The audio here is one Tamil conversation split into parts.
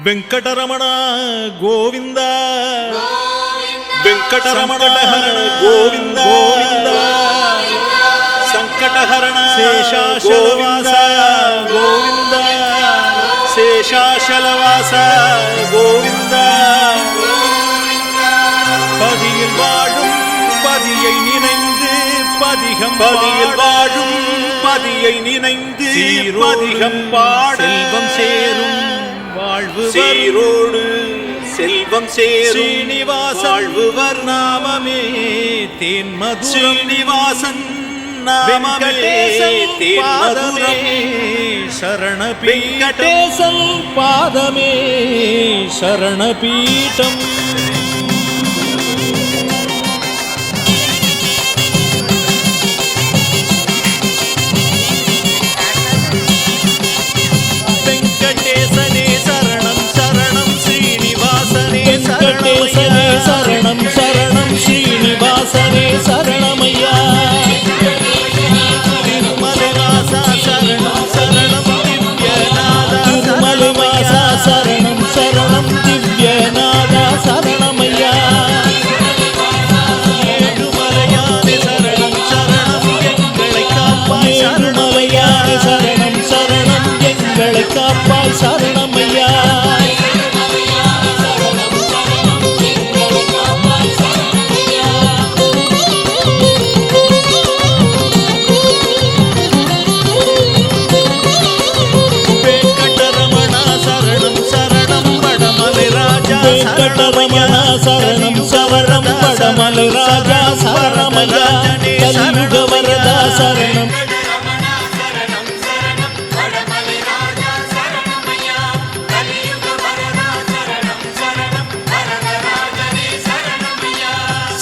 வெங்கடரமண கோவிந்த. வெங்கடரமண கோவிந்த. சங்கடஹரண சேஷாசலவாச. கோவிந்த. சேஷாசலவாச கோவிந்த. பதியில் வாழும் பதியை நினைந்து பதிகம் பதியில் வாழும் பதியை நினைந்து பதிகம் பாடல்வம் சேரும். வாழ்வு சீரோடு செல்வம் சேரும். ஸ்ரீனிவாச வாழ்வுவர் நாமமே தேன் மது ஸ்ரீனிவாசன் நாமமே தேன் மதுரமே. சரண வெங்கடேசன் பாதமே சரணபீட்டம். சரணம் சரணம் திவ்யநாதா சரணமையா ஏழுமலையானே சரணம் சரணம் எங்களை காப்பாய். சரணமையானே சரணம் சரணம் எங்களை காப்பாய். சரணம் వెంకటరమణ శరణం శరణం పడమల రాజా శరణమయ్యా కలియుగ వరద శరణం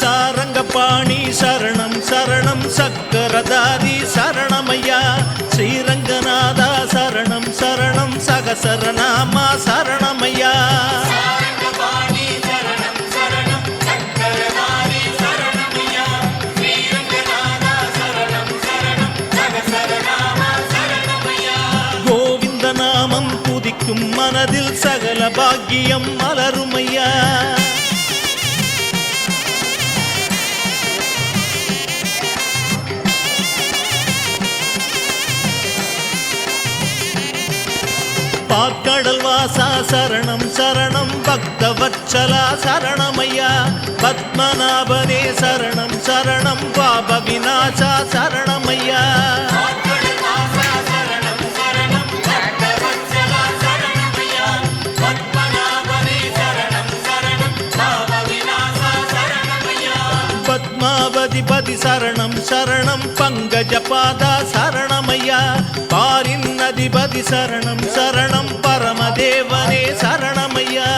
சாரங்கபாணி சரணம் சரணம் சக்கரதாரி சரணமையா ஸ்ரீரங்கநாதா சரணம் சரணம் சகசரநாமா சரணமையா நாமம் துதிக்கும் மனதில் சகல பாக்கியம் மலருமையா? பார்க்கடல் வாசா சரணம் சரணம் பக்த வச்சலா சரணமையா? பத்மநாபனே சரணம் சரணம் பாப விநாசா சரணமையா? பதிபதி சரணம் சரணம் பங்கஜ பாதா சரணமையா? பாரின் அதிபதி சரணம் சரணம் பரமதேவனே சரணமையா?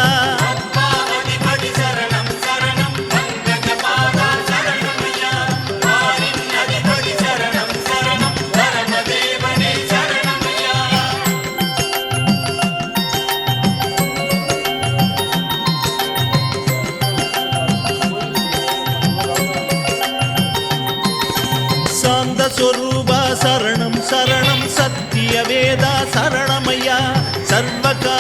சொரூபா சரணம் சரணம் சத்திய வேதா சரணமையா? சர்வகா